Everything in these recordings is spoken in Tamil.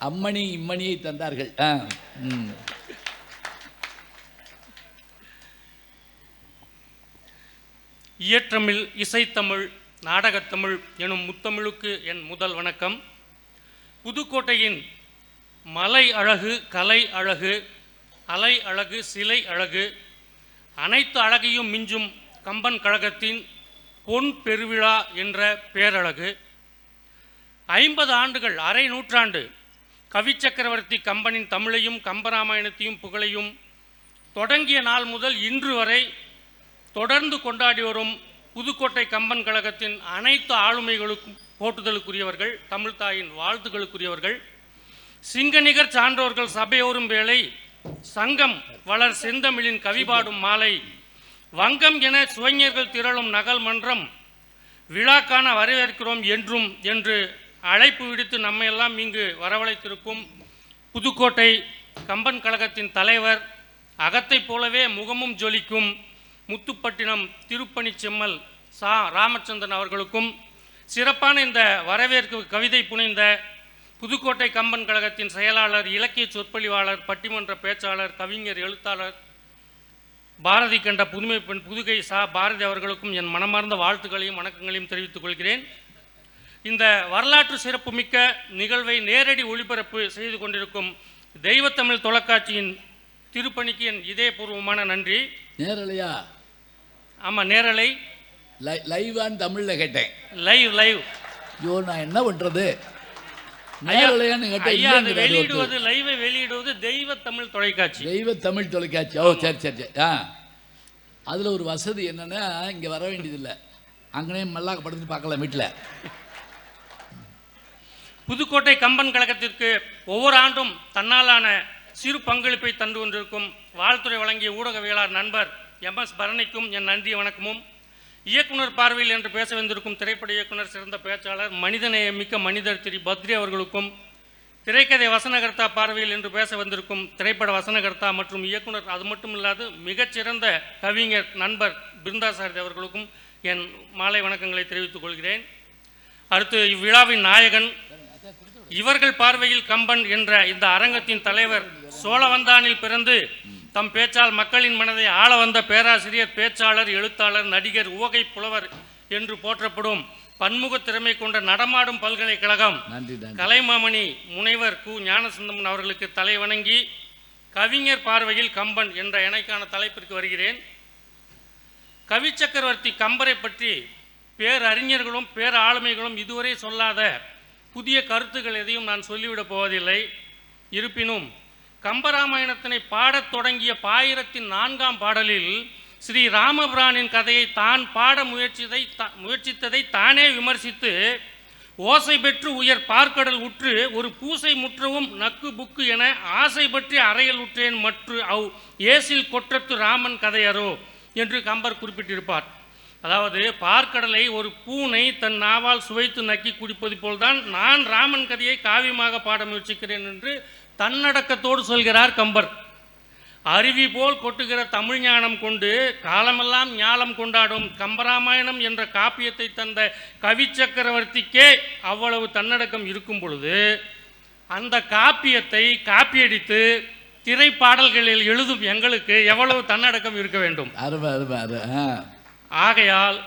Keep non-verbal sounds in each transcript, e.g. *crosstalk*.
அம்மணி இம்மணியை தந்தார்கள். ஆ, இயற்றமிழ் இசைத்தமிழ் நாடகத்தமிழ் எனும் முத்தமிழுக்கு என் முதல் வணக்கம். புதுக்கோட்டையின் மலை அழகு கலை அழகு அலை அழகு சிலை அழகு அனைத்து அழகையும் மிஞ்சும் கம்பன் கழகத்தின் பொன் பெருவிழா என்ற பேரழகு ஐம்பது ஆண்டுகள் அரை நூற்றாண்டு கவி சக்கரவர்த்தி கம்பனின் தமிழையும் கம்பராமாயணத்தையும் புகழையும் தொடங்கிய நாள் முதல் இன்று வரை தொடர்ந்து கொண்டாடி வரும் புதுக்கோட்டை கம்பன் கழகத்தின் அனைத்து ஆளுமைகளுக்கும் போட்டுதலுக்குரியவர்கள் தமிழ்தாயின் வாழ்த்துக்களுக்குரியவர்கள் சிங்கநிகர் சான்றோர்கள் சபையோரும் வேளை சங்கம் வளர் செந்தமிழின் கவிபாடும் மாலை வங்கம் என சுவைஞர்கள் திரளும் நகல் மன்றம் விழாக்கான வரவேற்கிறோம் என்றும் என்று அழைப்பு விடுத்து நம்மையெல்லாம் இங்கு வரவழைத்திருக்கும் புதுக்கோட்டை கம்பன் கழகத்தின் தலைவர் அகத்தைப் போலவே முகமும் ஜொலிக்கும் முத்துப்பட்டினம் திருப்பணி செம்மல் சா. ராமச்சந்திரன் அவர்களுக்கும் சிறப்பான இந்த வரவேற்பு கவிதை புனைந்த புதுக்கோட்டை கம்பன் கழகத்தின் செயலாளர் இலக்கிய சொற்பொழிவாளர் பட்டிமன்ற பேச்சாளர் கவிஞர் எழுத்தாளர் பாரதி கண்ட புதுமை பெண் புதுகை சா. பாரதி அவர்களுக்கும் என் மனமார்ந்த வாழ்த்துக்களையும் வணக்கங்களையும் தெரிவித்துக் கொள்கிறேன். இந்த வரலாற்று சிறப்புமிக்க நிகழ்வை நேரடி ஒளிபரப்பு செய்து கொண்டிருக்கும் தெய்வத்தமிழ் தொலைக்காட்சியின் திருப்பணிக்கு என் இதயபூர்வமான நன்றி. நேரலையா? ஆமாம் நேரலை. லை லைவான்னு தமிழில் கேட்டேன். Live live. ஐயோ நான் என்ன பண்ணுறது. வெளியிடுவது லைவை வெளியிடுவது தெய்வத்தமிழ் தொலைக்காட்சி. தெய்வ தமிழ் தொலைக்காட்சி. ஓ சரி சரி சரி. ஆ. அதில் ஒரு வசதி என்னென்னா இங்கே வர வேண்டியதில்லை. அங்கனே மல்லாக்க படுத்துட்டு பார்க்கலாம் வீட்டில் புதுக்கோட்டை கம்பன் கழகத்திற்கு ஒவ்வொரு ஆண்டும் தன்னாலான சிறு பங்களிப்பை தந்து கொண்டிருக்கும் வாழ்த்துறை வழங்கிய ஊடகவியலாளர் நண்பர் எம் எஸ் பரணிக்கும் என் நன்றி வணக்கமும். இயக்குனர் பார்வையில் என்று பேச வந்திருக்கும் திரைப்பட இயக்குனர் சிறந்த பேச்சாளர் மனிதநேயமிக்க மனிதர் திரு. பத்ரி அவர்களுக்கும் திரைக்கதை வசனகர்த்தா பார்வையில் என்று பேச வந்திருக்கும் திரைப்பட வசனகர்த்தா மற்றும் இயக்குனர் அது மட்டும் இல்லாது மிகச்சிறந்த கவிஞர் நண்பர் பிருந்தாசாரதி அவர்களுக்கும் என் மாலை வணக்கங்களை தெரிவித்துக் கொள்கிறேன். அடுத்து இவ்விழாவின் நாயகன் இவர்கள் பார்வையில் கம்பன் என்ற இந்த அரங்கத்தின் தலைவர் சோழவந்தானில் பிறந்து தம் பேச்சால் மக்களின் மனதை ஆள வந்த பேராசிரியர் பேச்சாளர் எழுத்தாளர் நடிகர் உவகை புலவர் என்று போற்றப்படும் பன்முக திறமை கொண்ட நடமாடும் பல்கலைக்கழகம் கலைமாமணி முனைவர் கு. ஞானசுந்தமன் அவர்களுக்கு தலை வணங்கி கவிஞர் பார்வையில் கம்பன் என்ற இணைக்கான தலைப்பிற்கு வருகிறேன். கவி சக்கரவர்த்தி கம்பரை பற்றி பேரறிஞர்களும் பேராளுமைகளும் இதுவரை சொல்லாத புதிய கருத்துக்கள் எதையும் நான் சொல்லிவிடப் போவதில்லை. இருப்பினும் கம்பராமாயணத்தினை பாடத் தொடங்கிய பாயிரத்தின் நான்காம் பாடலில் ஸ்ரீ ராமபிரானின் கதையை தான் பாட முயற்சிதை முயற்சித்ததை தானே விமர்சித்து ஓசை பெற்று உயர் பார்க்கடல் உற்று ஒரு பூசை முற்றவும் நக்கு புக்கு என ஆசை பற்றி அறையல் உற்றேன் மற்று அவ் ஏசில் கொற்றத்து ராமன் கதையரோ? என்று கம்பர் குறிப்பிட்டிருப்பார். அதாவது பார்க்கடலை ஒரு பூனை தன் நாவால் சுவைத்து நக்கி குடிப்பது போல்தான் நான் ராமன் கதையை காவியமாக பாட முயற்சிக்கிறேன் என்று தன்னடக்கத்தோடு சொல்கிறார் கம்பர். அருவி போல் கொட்டுகிற தமிழ் ஞானம் கொண்டு காலமெல்லாம் ஞாலம் கொண்டாடும் கம்பராமாயணம் என்ற காப்பியத்தை தந்த கவி சக்கரவர்த்திக்கே அவ்வளவு தன்னடக்கம் இருக்கும் பொழுது அந்த காப்பியத்தை காப்பியடித்து திரைப்பாடல்களில் எழுதும் எங்களுக்கு எவ்வளவு தன்னடக்கம் இருக்க வேண்டும்? அருமை அருமை அரு ஆகையால்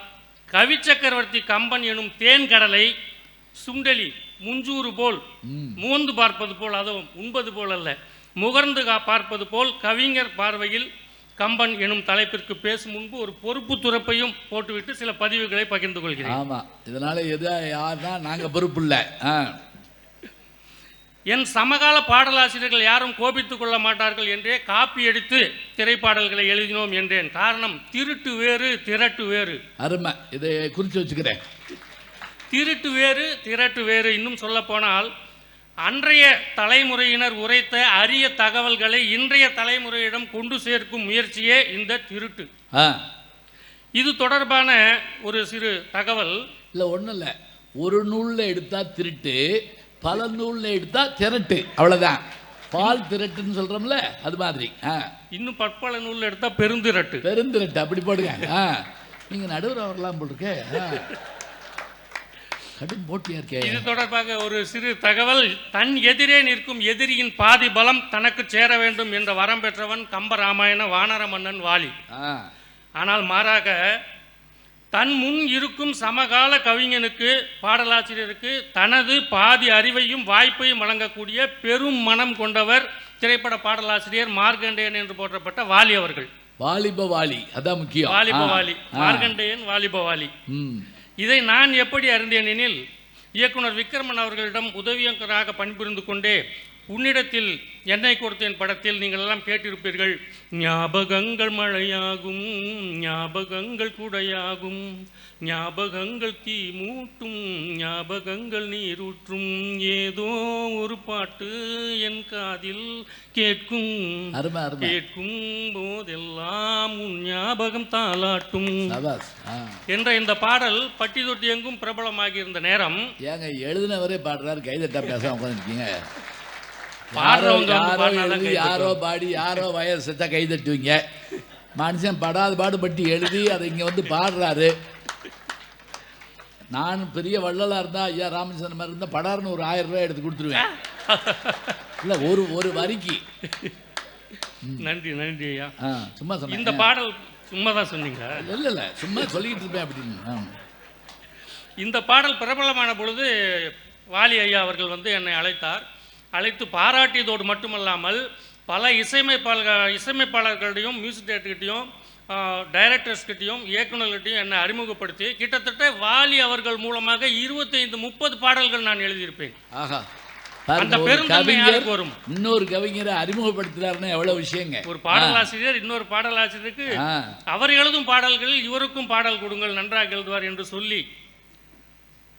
கவி சக்கரவர்த்தி கம்பன் எனும் தேன் கடலை சுண்டலி முஞ்சூறு போல் மூந்து பார்ப்பது போல் அதுவும் உண்பது போல் அல்ல முகர்ந்து கா- பார்ப்பது போல் கவிஞர் பார்வையில் கம்பன் எனும் தலைப்பிற்கு பேசும் முன்பு ஒரு பொறுப்பு துறப்பையும் போட்டுவிட்டு சில பதிவுகளை பகிர்ந்து கொள்கிறேன். ஆமாம் இதனால் எது யாருன்னா நாங்கள் பொறுப்பு இல்லை. ஆ. என் சமகால பாடலாசிரியர்கள் யாரும் கோபித்துக் கொள்ள மாட்டார்கள் என்றே காப்பி எடுத்து திரைப்பாடல்களை எழுதினோம் என்றேன். காரணம் திருட்டு வேறு திரட்டு வேறு. அருமை. இதை குறித்து வச்சுக்கிறேன். திருட்டு வேறு திரட்டு வேறு. இன்னும் சொல்லப்போனால் அன்றைய தலைமுறையினர் உரைத்த அரிய தகவல்களை இன்றைய தலைமுறையிடம் கொண்டு சேர்க்கும் முயற்சியே இந்த திருட்டு. இது தொடர்பான ஒரு சிறு தகவல். இல்லை ஒன்றும் இல்லை. ஒரு நூலில் எடுத்தால் திருட்டு பல நூலில் எடுத்தால் திரட்டு. அவ்வளோதான் பால் திரட்டுன்னு சொல்கிறோம்ல அது மாதிரி. ஆ. இன்னும் பற்பல நூல் எடுத்தால் பெருந்திரட்டு பெருந்திரட்டு அப்படி போடுங்க. ஆ. நீங்கள் நடுவர் இருக்கே ஆ. கடும் போட்டியா இருக்கே. இது தொடர்பாக ஒரு சிறு தகவல். தன் எதிரே நிற்கும் எதிரியின் பாதி பலம் தனக்கு சேர வேண்டும் என்ற வரம் பெற்றவன் கம்ப ராமாயண வானர மன்னன் வாலி ஆனால் மாறாக தன் முன் இருக்கும் சமகால கவிஞனுக்கு பாடலாசிரியருக்கு தனது பாதி அறிவையும் வாய்ப்பையும் வழங்கக்கூடிய பெரும் மனம் கொண்டவர் திரைப்பட பாடலாசிரியர் மார்க்கண்டேயன் என்று போற்றப்பட்ட வாலி அவர்கள். வாலிப வாலி அதான் முக்கியம். வாலிப வாலி ஆ. மார்க்கண்டேயன் வாலிப வாலி இதை நான் எப்படி அறிந்தேன் எனில் இயக்குனர் விக்ரமன் அவர்களிடம் உதவியங்கராக பணிபுரிந்து கொண்டே உன்னிடத்தில் என்னை கொடுத்தேன் படத்தில் நீங்கள் எல்லாம் கேட்டிருப்பீர்கள் ஞாபகங்கள் மழையாகும் ஞாபகங்கள் குடையாகும் ஞாபகங்கள் தீ மூட்டும் ஞாபகங்கள் நீரூற்றும் ஏதோ ஒரு பாட்டு என் காதில் கேட்கும். கேட்கும் போதெல்லாம் உன் ஞாபகம் தாளாட்டும். என்ற இந்த பாடல் பட்டி தொட்டி எங்கும் பிரபலமாகி இருந்த நேரம் ஏங்க எழுதினவரே பாடுறாரு கைதட்டா பேச உட்காந்துருக்கீங்க பாடுறவங்க யாரோ பாடி யாரோ வயசத்தா கை தட்டுவீங்க. மனுஷன் படாத பாடுபட்டு எழுதி அதை இங்க வந்து பாடுறாரு. நான் பெரிய வள்ளலா இருந்தா ஐயா ராமச்சந்திரன் மாதிரி இருந்தா படார்னு ஒரு ஆயிரம் ரூபாய் எடுத்து கொடுத்துருவேன். இல்ல ஒரு ஒரு வரிக்கு. நன்றி நன்றி ஐயா. ஆ, சும்மா சொன்னேன். இந்த பாடல் சும்மா தான் சொன்னீங்க. இல்ல இல்ல சும்மா சொல்லிட்டு இருப்பேன் அப்படின்னு. இந்த பாடல் பிரபலமான பொழுது வாலி ஐயா அவர்கள் வந்து என்னை அழைத்தார். அழைத்து பாராட்டியதோடு மட்டுமல்லாமல் பல இசையமைப்பாளர்கள் இசையமைப்பாளர்களிடையும் மியூசிக் டேரக்டர்கிட்டையும் டைரக்டர்ஸ்கிட்டையும் இயக்குநர்கிட்டையும் என்னை அறிமுகப்படுத்தி கிட்டத்தட்ட வாலி அவர்கள் மூலமாக இருபத்தைந்து முப்பது பாடல்கள் நான் எழுதியிருப்பேன். ஆஹா. அந்த யாருக்கு வரும்? இன்னொரு கவிஞரை அறிமுகப்படுத்துறாருன்னா எவ்வளவு விஷயங்க? ஒரு பாடலாசிரியர் இன்னொரு பாடலாசிரியருக்கு அவர் எழுதும் பாடல்களில் இவருக்கும் பாடல் கொடுங்கள் நன்றாக எழுதுவார் என்று சொல்லி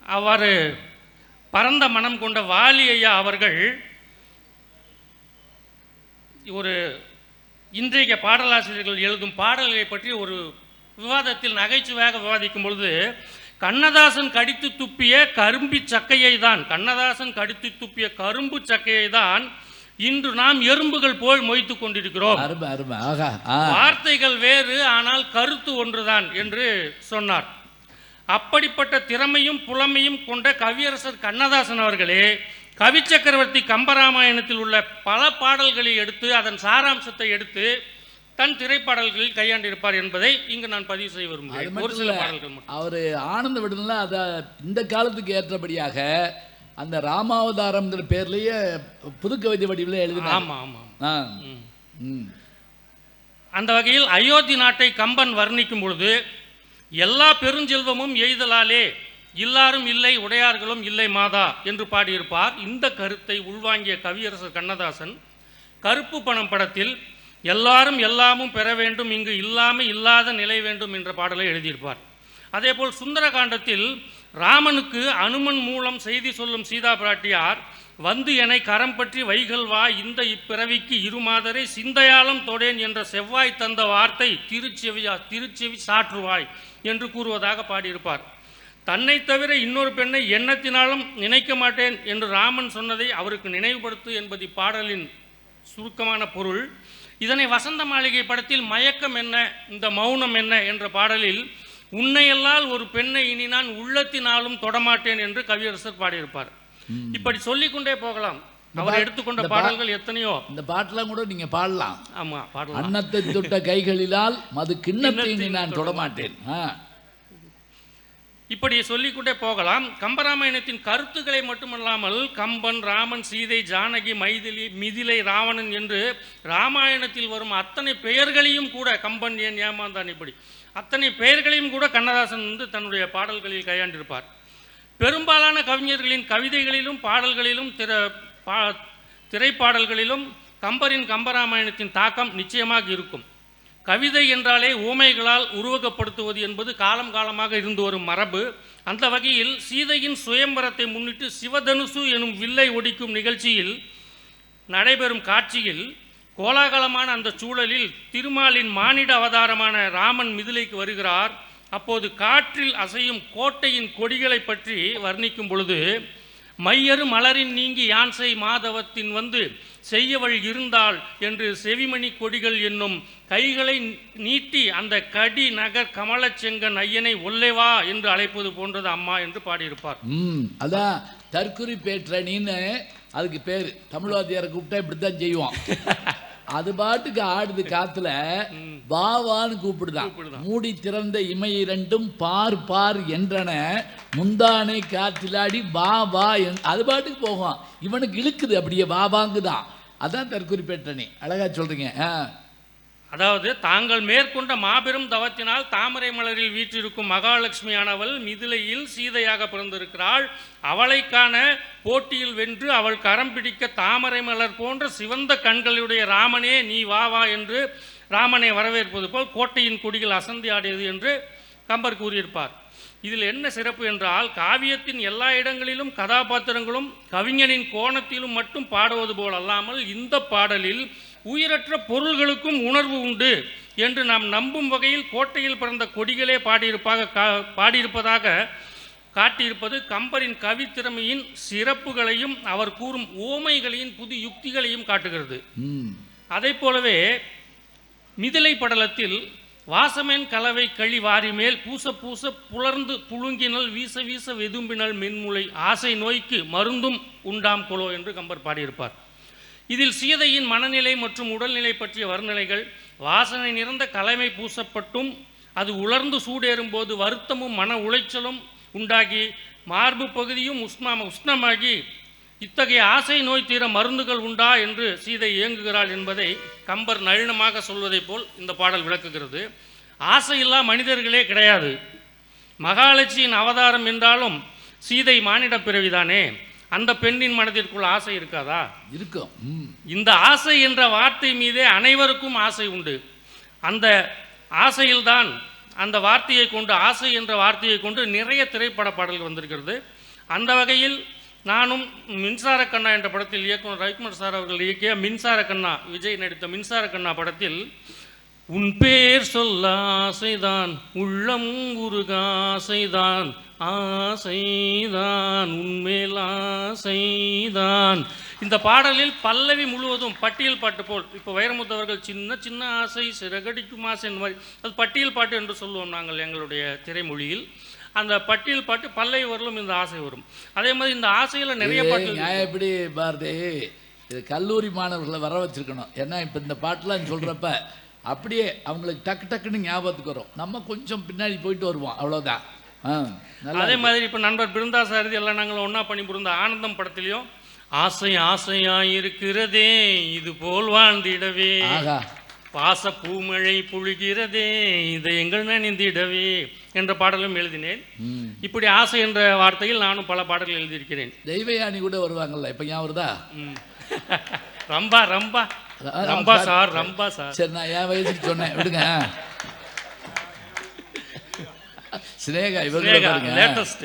அவ்வாறு பரந்த மனம் கொண்ட வாலி ஐயா அவர்கள் ஒரு இன்றைய பாடலாசிரியர்கள் எழுதும் பாடல்களை பற்றி ஒரு விவாதத்தில் நகைச்சுவையாக விவாதிக்கும் பொழுது கண்ணதாசன் கடித்து துப்பிய கரும்பி சக்கையை தான் கண்ணதாசன் கடித்து துப்பிய கரும்பு சக்கையை தான் இன்று நாம் எறும்புகள் போல் மொய்த்து கொண்டிருக்கிறோம். வார்த்தைகள் வேறு ஆனால் கருத்து ஒன்றுதான் என்று சொன்னார். அப்படிப்பட்ட திறமையும் புலமையும் கொண்ட கவியரசர் கண்ணதாசன் அவர்களே கவி சக்கரவர்த்தி கம்பராமாயணத்தில் உள்ள பல பாடல்களை எடுத்து அதன் சாராம்சத்தை எடுத்து தன் திரைப்பாடல்களில் கையாண்டிருப்பார் என்பதை இங்கு நான் பதிவு செய்ய விரும்புகிறேன். ஒரு சில பாடல்கள் அவரு ஆனந்த விடுதல அத இந்த காலத்துக்கு ஏற்றபடியாக அந்த ராமாவதாரம்ங்கிற பேர்லயே புது கவிதை வடிவில் எழுதினார். ஆமா ஆமா. ஆ. ம். ம். அந்த வகையில் அயோத்தி நாட்டை கம்பன் வர்ணிக்கும் பொழுது எல்லா பெருஞ்செல்வமும் எய்தலாலே இல்லாரும் இல்லை உடையார்களும் இல்லை மாதா என்று பாடியிருப்பார். இந்த கருத்தை உள்வாங்கிய கவியரசர் கண்ணதாசன் கருப்பு பணம் படத்தில் எல்லாரும் எல்லாமும் பெற வேண்டும் இங்கு இல்லாமல் இல்லாத நிலை வேண்டும் என்ற பாடலை எழுதியிருப்பார். அதேபோல் சுந்தரகாண்டத்தில் ராமனுக்கு அனுமன் மூலம் செய்தி சொல்லும் சீதா பிராட்டியார் வந்து என்னை கரம் பற்றி வைகள் வா இந்த இப்பிறவிக்கு இருமாதரை சிந்தையாலம் தொடேன் என்ற செவ்வாய் தந்த வார்த்தை திருச்செவியா திருச்செவி சாற்றுவாய் என்று கூறுவதாக பாடியிருப்பார். தன்னை தவிர இன்னொரு பெண்ணை எண்ணத்தினாலும் நினைக்க மாட்டேன் என்று ராமன் சொன்னதை அவருக்கு நினைவுபடுத்து என்பது இப்பாடலின் சுருக்கமான பொருள். இதனை வசந்த மாளிகை படத்தில் மயக்கம் என்ன இந்த மௌனம் என்ன என்ற பாடலில் உன்னையல்லால் ஒரு பெண்ணை இனி நான் உள்ளத்தினாலும் தொடமாட்டேன் என்று கவியரசர் பாடியிருப்பார். இப்படி சொல்லிக்கொண்டே போகலாம். அவர் எடுத்துக்கொண்ட பாடல்கள் எத்தனையோ? இந்த பாட்டெல்லாம் கூட நீங்க பாடலாம். ஆமா பாடலாம். அன்னத்தை தொட்ட *laughs* கைகளிலால் மது கிண்ணத்தை நான் தொடமாட்டேன். இப்படி சொல்லிக்கொண்டே போகலாம். கம்பராமாயணத்தின் கருத்துக்களை மட்டுமல்லாமல் கம்பன் ராமன் சீதை ஜானகி மைதிலி மிதிலை ராவணன் என்று ராமாயணத்தில் வரும் அத்தனை பெயர்களையும் கூட கம்பன் ஏன் ஏமாந்தான் இப்படி? அத்தனை பெயர்களையும் கூட கண்ணதாசன் வந்து தன்னுடைய பாடல்களில் கையாண்டிருப்பார். பெரும்பாலான கவிஞர்களின் கவிதைகளிலும் பாடல்களிலும் திர பா திரைப்பாடல்களிலும் கம்பரின் கம்பராமாயணத்தின் தாக்கம் நிச்சயமாக இருக்கும். கவிதை என்றாலே ஊமைகளால் உருவகப்படுத்துவது என்பது காலம் காலமாக இருந்து வரும் மரபு. அந்த வகையில் சீதையின் சுயம்பரத்தை முன்னிட்டு சிவதனுசு எனும் வில்லை ஒடிக்கும் நிகழ்ச்சியில் நடைபெறும் காட்சியில் கோலாகலமான அந்த சூழலில் திருமாலின் மானிட அவதாரமான ராமன் மிதிலைக்கு வருகிறார். அப்போது காற்றில் அசையும் கோட்டையின் கொடிகளை பற்றி வர்ணிக்கும் பொழுது மையரு மலரின் நீங்கி யான்சை மாதவத்தின் வந்து செய்யவள் இருந்தாள் என்று செவிமணி கொடிகள் என்னும் கைகளை நீட்டி அந்த கடி நகர் கமலச்செங்கன் ஐயனை வா என்று அழைப்பது போன்றது அம்மா என்று பாடியிருப்பார். அதான் தற்குறி பேற்றணின்னு அதுக்கு பேர். தமிழ்வாத்தியாரை கூப்பிட்டா இப்படித்தான் செய்வான். அது பாட்டுக்கு ஆடுது காத்துல. வா வான்னு கூப்பிடுதான். மூடி திறந்த இமை இரண்டும் பார் பார் என்றன. முந்தானை காற்றிலாடி வா வா அது பாட்டுக்கு போகும். இவனுக்கு இழுக்குது அப்படியே வா வாங்குதான். அதான் தற்குறி பேட்டணி அழகா சொல்றீங்க. ஆ. அதாவது தாங்கள் மேற்கொண்ட மாபெரும் தவத்தினால் தாமரை மலரில் வீற்றிருக்கும் மகாலட்சுமியானவள் மிதிலையில் சீதையாக பிறந்திருக்கிறாள். அவளைக்கான போட்டியில் வென்று அவள் கரம் பிடிக்க தாமரை மலர் போன்ற சிவந்த கண்களுடைய ராமனே நீ வா வா என்று ராமனை வரவேற்பது போல் கோட்டையின் கொடிகள் அசந்தி ஆடியது என்று கம்பர் கூறியிருப்பார். இதில் என்ன சிறப்பு என்றால் காவியத்தின் எல்லா இடங்களிலும் கதாபாத்திரங்களும் கவிஞனின் கோணத்திலும் மட்டும் பாடுவது போல் அல்லாமல் இந்த பாடலில் உயிரற்ற பொருள்களுக்கும் உணர்வு உண்டு என்று நாம் நம்பும் வகையில் கோட்டையில் பிறந்த கொடிகளே பாடியிருப்பாக கா- பாடியிருப்பதாக காட்டியிருப்பது கம்பரின் கவித்திறமையின் சிறப்புகளையும் அவர் கூறும் ஓமைகளையும் புது யுக்திகளையும் காட்டுகிறது. ம். அதைப் போலவே மிதிலை படலத்தில் வாசமேன் கலவை களி வாரி மேல் பூச பூச புலர்ந்து புழுங்கினல் வீச வீச வெதும்பினல் மென்முளை ஆசை நோய்க்கு மருந்தும் உண்டாம் கொலோ என்று கம்பர் பாடியிருப்பார். இதில் சீதையின் மனநிலை மற்றும் உடல்நிலை பற்றிய வர்ணனைகள் வாசனை நிறைந்த கலமை பூசப்பட்டும் அது உலர்ந்து சூடேறும் போது வருத்தமும் மன உளைச்சலும் உண்டாகி மார்பு பகுதியும் உஷ்ணா உஷ்ணமாகி இத்தகைய ஆசை நோய் தீர மருந்துகள் உண்டா என்று சீதை இயங்குகிறாள் என்பதை கம்பர் நளினமாக சொல்வதைப் போல் இந்த பாடல் விளக்குகிறது. ஆசையில்லா மனிதர்களே கிடையாது. மகாலட்சியின் அவதாரம் என்றாலும் சீதை மானிட பிறவிதானே. அந்த பெண்ணின் மனதிற்குள் ஆசை இருக்காதா? இருக்கும் இந்த ஆசை என்ற வார்த்தை மீதே அனைவருக்கும் ஆசை உண்டு. அந்த ஆசையில்தான் அந்த வார்த்தையை கொண்டு ஆசை என்ற வார்த்தையை கொண்டு நிறைய திரைப்பட பாடல்கள் வந்திருக்கிறது. அந்த வகையில் நானும் மின்சார கண்ணா என்ற படத்தில் இயக்குனர் ரவிக்குமார் சார் அவர்கள் இயக்கிய மின்சார கண்ணா விஜய் நடித்த மின்சார கண்ணா படத்தில் உன் பேர் சொல்ல ஆசைதான் உள்ளம் உருக ஆசைதான் ஆசைதான் உன்மேல் ஆசைதான். இந்த பாடலில் பல்லவி முழுவதும் பட்டியல் பாட்டு போல் இப்போ வைரமுத்து அவர்கள் சின்ன சின்ன ஆசை சிறகடிக்கும் ஆசை இந்த மாதிரி அது பட்டியல் பாட்டு என்று சொல்லுவோம் நாங்கள் எங்களுடைய திரைமொழியில். அந்த பட்டியல் பாட்டு பல்லவி வரலும் இந்த ஆசை வரும். அதே மாதிரி இந்த ஆசையில் நிறைய பாட்டு எப்படி பாரதி இது கல்லூரி மாணவர்களை வர வச்சிருக்கணும். ஏன்னா இப்போ இந்த பாட்டெலாம் சொல்கிறப்ப அப்படியே அவங்களுக்கு டக்கு டக்குன்னு ஞாபகத்துக்கு வரும். நம்ம கொஞ்சம் பின்னாடி போயிட்டு வருவோம். அவ்வளோதான் அதே மாதிரி இப்போ நண்பர் பிருந்தா சாரதி எல்லாம் நாங்கள் ஒன்றா பண்ணி பிறந்த ஆனந்தம் படத்திலையும் ஆசை ஆசையாய் இருக்கிறதே இது போல் வாழ்ந்திடவே. பாச பூமழை புழுகிறதே இதை எங்கள் நினைந்திடவே என்ற பாடலும் எழுதினேன். இப்படி ஆசை என்ற வார்த்தையில் நானும் பல பாடல்கள் எழுதியிருக்கிறேன். தெய்வயானி கூட வருவாங்கல்ல இப்போ ஞாபகம் வருதா. *laughs* ரம்பா ரம்பா. ரம்பா சார். ரம்பா சார். சரி நான் என் வயசுக்கு சொன்னேன். விடுங்க. சினேகா இவங்க லேட்டஸ்ட்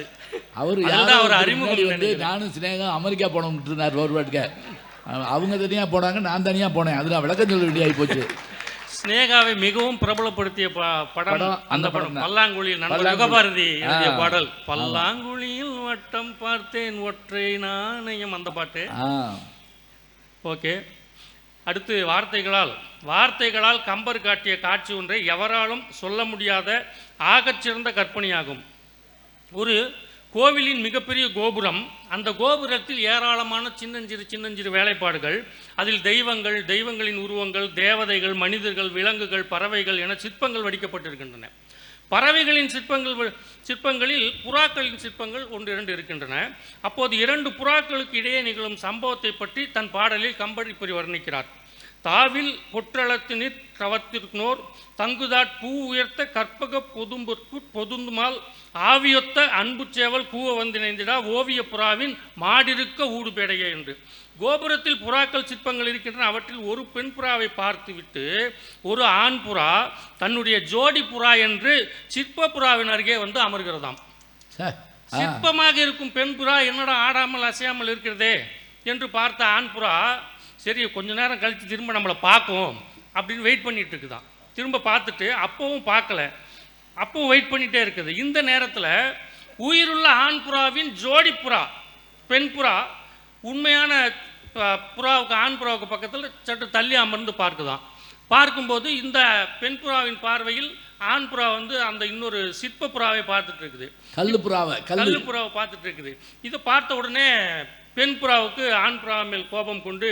அவர் அவர் அறிமுகம் வந்து. நானும் சினேகம் அமெரிக்கா போனோம்ட்டு இருந்தார் ஒரு வாட்டுக்க அவங்க தனியாக போனாங்க நான் தனியாக போனேன். அது நான் விளக்கம் சொல்ல வேண்டிய போச்சு. ஸ்னேகாவை மிகவும் பிரபலப்படுத்திய படம் அந்த படம். பல்லாங்குழியில். யுகபாரதி. பாடல். பல்லாங்குழியில் வட்டம் பார்த்தேன் ஒற்றை நாணயம் அந்த பாட்டு. ஓகே. அடுத்து வார்த்தைகளால். வார்த்தைகளால் கம்பர் காட்டிய காட்சி ஒன்றை எவராலும் சொல்ல முடியாத ஆகச்சிறந்த கற்பனையாகும். ஒரு கோவிலின் மிகப்பெரிய கோபுரம் அந்த கோபுரத்தில் ஏராளமான சின்னஞ்சிறு சின்னஞ்சிறு வேலைப்பாடுகள் அதில் தெய்வங்கள் தெய்வங்களின் உருவங்கள் தேவதைகள் மனிதர்கள் விலங்குகள் பறவைகள் என சிற்பங்கள் வடிக்கப்பட்டிருக்கின்றன. பறவைகளின் சிற்பங்கள் சிற்பங்களில் புறாக்களின் சிற்பங்கள் ஒன்று இரண்டு இருக்கின்றன. அப்போது இரண்டு புறாக்களுக்கு இடையே நிகழும் சம்பவத்தை பற்றி தன் பாடலில் கம்பர் வர்ணிக்கிறார். தாவில் பொற்றளத்தினிற் தவத்திற்குனோர் தங்குதாட் பூ உயர்த்த கற்பக பொதும்பொற்கு பொதுந்துமால் ஆவியொத்த அன்பு சேவல் கூவ வந்திணைந்திடா ஓவிய புறாவின் மாடிருக்க ஊடுபேடைய என்று. கோபுரத்தில் புறாக்கள் சிற்பங்கள் இருக்கின்றன அவற்றில் ஒரு பெண் புறாவை பார்த்துவிட்டு ஒரு ஆண் புறா தன்னுடைய ஜோடி புறா என்று சிற்ப புறாவின் அருகே வந்து அமர்கிறதாம். சிற்பமாக இருக்கும் பெண் புறா என்னடா ஆடாமல் அசையாமல் இருக்கிறதே என்று பார்த்த ஆண் புறா சரி கொஞ்ச நேரம் கழித்து திரும்ப நம்மளை பார்க்கும் அப்படின்னு வெயிட் பண்ணிட்டு இருக்குதாம் திரும்ப பார்த்துட்டு அப்பவும் பார்க்கல. அப்பவும் வெயிட் பண்ணிட்டே இருக்குது. இந்த நேரத்தில் உயிருள்ள ஆண் புறாவின் ஜோடி புறா பெண் புறா உண்மையான புறாவுக்கு ஆண் புறாவுக்கு பக்கத்தில் சற்று தள்ளி அமர்ந்து பார்க்குதாம் பார்க்கும்போது இந்த பெண் புறாவின் பார்வையில் ஆண் புறா வந்து அந்த இன்னொரு சிற்ப புறாவை பார்த்துட்டு இருக்குது. கல்லு புறாவை கல்லு புறாவை பார்த்துட்டு இருக்குது. இதை பார்த்த உடனே பெண் புறாவுக்கு ஆண் புறா மேல் கோபம் கொண்டு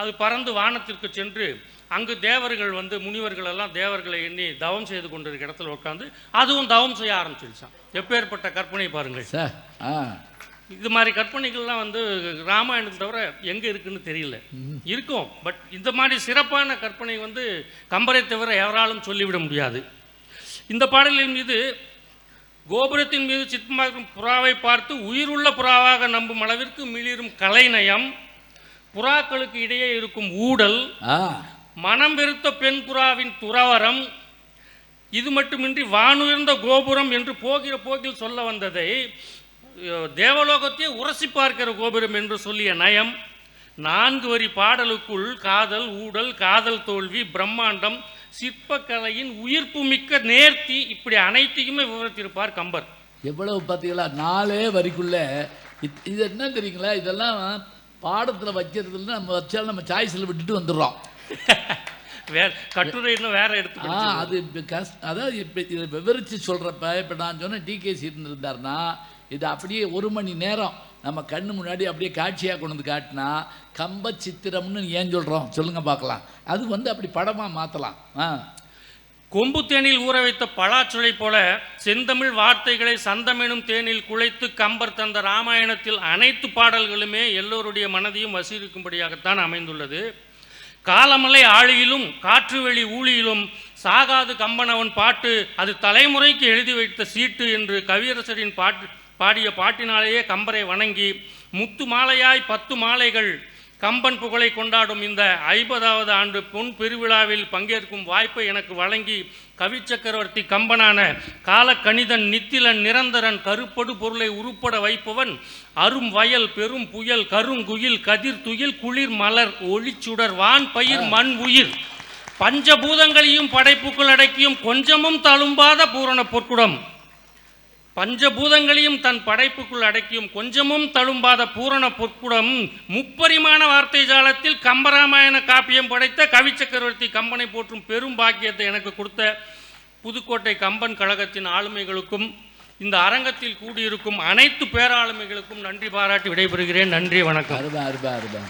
அது பறந்து வானத்திற்கு சென்று அங்கு தேவர்கள் வந்து முனிவர்கள் எல்லாம் தேவர்களை எண்ணி தவம் செய்து கொண்டிருக்க இடத்துல உட்காந்து அதுவும் தவம் செய்ய ஆரம்பிச்சிருச்சான். எப்பேற்பட்ட கற்பனை பாருங்கள். சார் இது மாதிரி கற்பனைகள்லாம் வந்து ராமாயணத்தை தவிர எங்கே இருக்குன்னு தெரியல. இருக்கும். பட் இந்த மாதிரி சிறப்பான கற்பனை வந்து கம்பரை தவிர யாராலும் சொல்லிவிட முடியாது. இந்த பாடலின் மீது கோபுரத்தின் மீது சிற்பமாகும் புறாவை பார்த்து உயிருள்ள புறாவாக நம்பும் அளவிற்கு மிளிரும் கலைநயம் புறாக்களுக்கு இடையே இருக்கும் ஊடல் மனம் வெறுத்த பெண் புறாவின் துறவரம் இது மட்டுமின்றி வானுயர்ந்த கோபுரம் என்று போகிற போக்கில் சொல்ல வந்ததை தேவலோகத்தையே உரசி பார்க்கிற கோபுரம் என்று சொல்லிய நயம் நான்கு வரி பாடலுக்குள் காதல் ஊடல் காதல் தோல்வி பிரம்மாண்டம் சிற்பக்கலையின் உயிர்ப்பு மிக்க நேர்த்தி இப்படி அனைத்தையுமே விவரித்திருப்பார் கம்பர். எவ்வளவு பார்த்தீங்களா? நாலே வரிக்குள்ள இது என்ன தெரியுங்களா இதெல்லாம் பாடத்தில் வைக்கிறதுல நம்ம வச்சாலும் நம்ம சாய்ஸில் விட்டுட்டு வந்துடுறோம். *laughs* வேற கட்டுரை இன்னும் வேற எடுத்து ஆ அது இப்ப கஷ் அதாவது இப்போ இதை விவரித்து சொல்கிறப்ப இப்போ நான் சொன்ன டிகேசி இருந்திருந்தாருன்னா இது அப்படியே ஒரு மணி நேரம் நம்ம கண்ணு முன்னாடி அப்படியே காட்சியாக கொண்டு வந்து காட்டினா கம்ப சித்திரம்னு ஏன் சொல்கிறோம் சொல்லுங்கள் பார்க்கலாம். அது வந்து அப்படி படமாக மாற்றலாம் ஆ. கொம்பு தேனில் ஊற வைத்த பலாச்சுளை போல செந்தமிழ் வார்த்தைகளை சந்தமெனும் தேனில் குழைத்து கம்பர் தந்த ராமாயணத்தில் அனைத்து பாடல்களுமே எல்லோருடைய மனதையும் வசீரிக்கும்படியாகத்தான் அமைந்துள்ளது. காலமலை ஆழியிலும் காற்றுவெளி ஊழியிலும் சாகாது கம்பனவன் பாட்டு அது தலைமுறைக்கு எழுதி வைத்த சீட்டு என்று கவியரசரின் பாட்டு பாடிய பாட்டினாலேயே கம்பரை வணங்கி முத்து மாலையாய் பத்து மாலைகள் கம்பன் புகழை கொண்டாடும் இந்த ஐம்பதாவது ஆண்டு பொன் பெருவிழாவில் பங்கேற்கும் வாய்ப்பை எனக்கு வழங்கி கவி சக்கரவர்த்தி கம்பனான காலக்கணிதன் நித்திலன் நிரந்தரன் கருப்படு பொருளை உருப்பட வைப்பவன் அரும் வயல் பெரும் புயல் கருங்குயில் கதிர் துயில் குளிர் மலர் ஒளிச்சுடர் வான் பயிர் மண் உயிர். பஞ்சபூதங்களையும் படைப்புக்குள் அடக்கியும் கொஞ்சமும் தழும்பாத பூரண பொற்குடம். பஞ்சபூதங்களையும் தன் படைப்புக்குள் அடக்கியும் கொஞ்சமும் தழும்பாத பூரண பொற்குடம் முப்பரிமாண வார்த்தை ஜாலத்தில் கம்பராமாயண காப்பியம் படைத்த கவி சக்கரவர்த்தி கம்பனை போற்றும் பெரும் பாக்கியத்தை எனக்கு கொடுத்த புதுக்கோட்டை கம்பன் கழகத்தின் ஆளுமைகளுக்கும் இந்த அரங்கத்தில் கூடியிருக்கும் அனைத்து பேராளுமைகளுக்கும் நன்றி பாராட்டி விடைபெறுகிறேன். நன்றி வணக்கம். Aruba Aruba Aruba